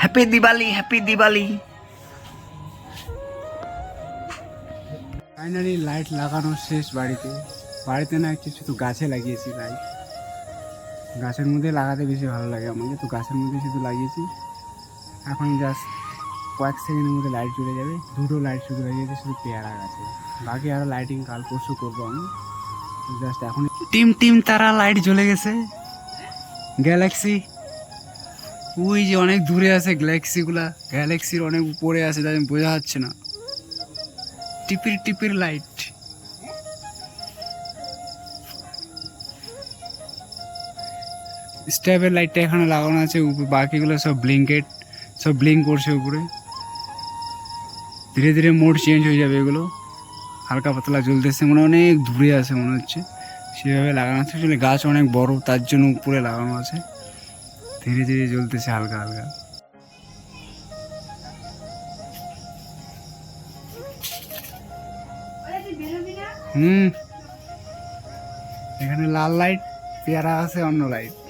Happy Diwali happy Diwali finally light লাগানো শেষ বাড়িতে। বাড়িতে না একটু শুধু গাছে লাগিয়েছি লাইট গাছের মধ্যে লাগাতে বেশি ভালো লাগে আমাকে তো গাছের মধ্যে শুধু লাগিয়েছি। এখন জাস্ট কয়েক সেকেন্ডের মধ্যে লাইট চলে যাবে। দুটো লাইট শুধু লাগিয়েছি শুধু পেয়ারা গাছে। বাকি আরও লাইটিং কাল পরশু করব আমি। জাস্ট এখন টিম টিম তারা লাইট জ্বলে গেছে। গ্যালাক্সি ওই যে অনেক দূরে আছে গ্যালাক্সিগুলা গ্যালাক্সির অনেক উপরে আছে, তাই বোঝা যাচ্ছে না। টিপির টিপির লাইট স্ট্যাপের লাইটটা এখানে লাগানো আছে বাকিগুলো সব ব্লিঙ্কেট সব ব্লিঙ্ক করছে উপরে। ধীরে ধীরে মোড চেঞ্জ হয়ে যাবে এগুলো। হালকা পাতলা জ্বলতেছে মানে অনেক দূরে আছে মনে হচ্ছে। সেভাবে লাগানো আছে, আসলে গাছ অনেক বড়, তার জন্য উপরে লাগানো আছে। ধীরে ধীরে জ্বলতেছে হালকা হালকা। হুম। এখানে লাল লাইট পেয়ারা আছে অন্য লাইট